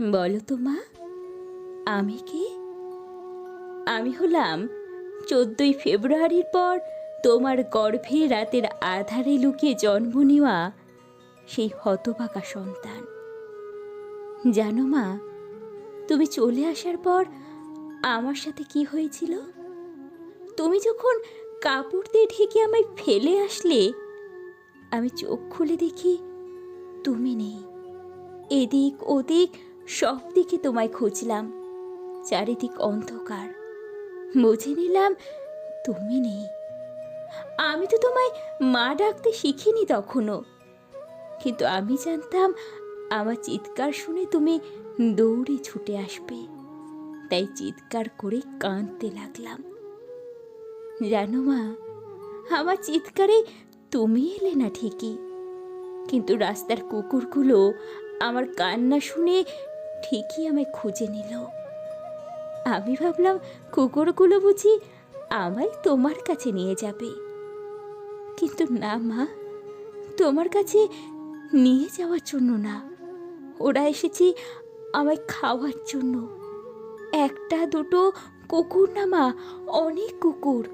বলো তো মা, আমি কি? আমি হলাম চোদ্দই ফেব্রুয়ারির পর তোমার গর্ভে রাতের আধারে লুকিয়ে জন্ম নেওয়া সেই হতবাকা সন্তান। জানো মা, তুমি চলে আসার পর আমার সাথে কি হয়েছিল? তুমি যখন কাপড় দিয়ে ঢেকে আমায় ফেলে আসলে, আমি চোখ খুলে দেখি তুমি নেই। এদিক ওদিক সব দিকে তোমায় খুঁজলাম। চারিদিক অন্ধকার। বুঝে নিলাম তুমি নেই। আমি তো তোমায় মা ডাকতে শিখিনি তখনও কিন্তু আমি জানতাম, আমার চিৎকার শুনে তুমি দৌড়ে ছুটে আসবে। তাই চিৎকার করে কাঁদতে লাগলাম। জানো মা, আমার চিৎকারে তুমি এলে না ঠিকই। কিন্তু রাস্তার কুকুরগুলো আমার কান্না শুনে ঠিকই আমায় খুঁজে নিল। আমি ভাবলাম, কুকুরগুলো বুঝি আমায় তোমার কাছে নিয়ে যাবে। কিন্তু না মা, তোমার কাছে নিয়ে যাওয়ার জন্য না। ওরা এসেছে আমায় খাওয়ার জন্য। একটা, দুটো কুকুর না মা, অনেক কুকুর।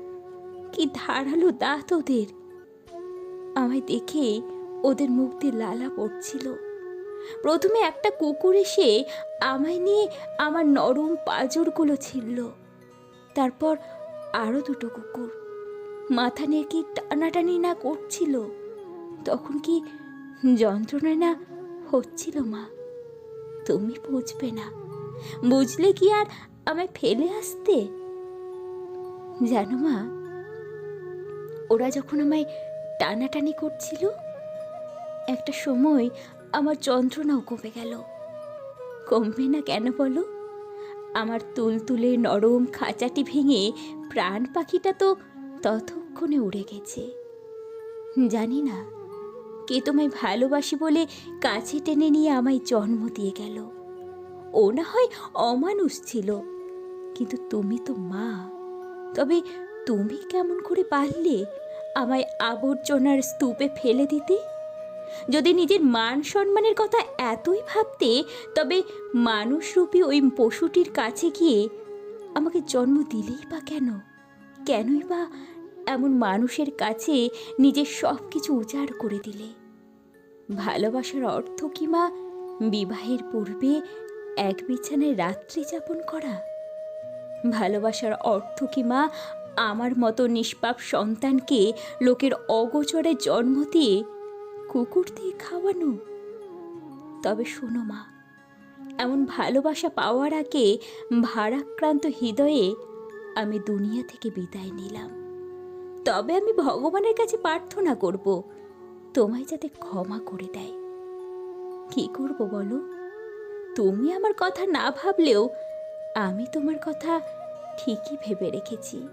কি ধারালো দাঁত ওদের। আমায় দেখে ওদের মুখ দিয়ে লালা পড়ছিল। প্রথমে একটা কুকুর এসে আমায় নিয়ে আমার নরম পাঁজরগুলো ছিল তারপর আরও দুটো কুকুর। মাথা নিয়ে কি টানাটানি না করছিল? তখন কি যন্ত্রণা না হচ্ছিল, মা? তুমি বুঝবে না। বুঝলে কি আর আমায় ফেলে আসতে? জানো, মা, ওরা যখন আমায় টানাটানি করছিল, একটা সময় যন্ত্রণাও কমে গেল। কমবে না কেন বলো? আমার তুলতুলে নরম খাঁচাটি ভেঙে প্রাণ পাখিটা তো ততক্ষণে উড়ে গেছে। জানি না, কে তোমায় ভালোবাসি বলে কাছে টেনে নিয়ে আমায় জন্ম দিয়ে গেল। ও না হয় অমানুষ ছিল, কিন্তু তুমি তো মা। তবে তুমি কেমন করে পারলে আমায় আবর্জনার স্তূপে ফেলে দিতে? যদি নিজের মান সম্মানের কথা এতই ভাবতে, তবে মানুষরূপী ওই পশুটির কাছে গিয়ে আমাকে জন্ম দিলেই বা কেন? কেনই বা এমন মানুষের কাছে নিজের সব কিছু উজাড় করে দিলে? ভালোবাসার অর্থ কি মা? বিবাহের পূর্বে এক বিছানায় রাত্রি যাপন করা? ভালোবাসার অর্থ কি মা? আমার মতো নিষ্পাপ সন্তানকে লোকের অগোচরে জন্ম দিয়ে কুকুর দিয়ে খাওয়ানো। তবে শোনো মা, এমন ভালোবাসা পাওয়ার আগে ভারাক্রান্ত হৃদয়ে আমি দুনিয়া থেকে বিদায় নিলাম। তবে আমি ভগবানের কাছে প্রার্থনা করব, তোমায় যাতে ক্ষমা করে দেয়। কি করব বলো? তুমি আমার কথা না ভাবলেও আমি তোমার কথা ঠিকই ভেবে রেখেছি।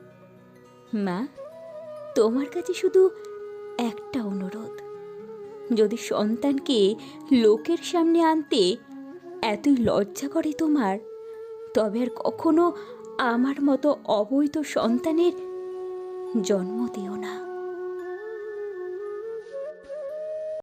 মা, তোমার কাছে শুধু একটা অনুরোধ। যদি সন্তানকে লোকের সামনে আনতে এতই লজ্জা করে তোমার, তবে আর কখনো আমার মতো অবৈধ সন্তানের জন্ম দিও না।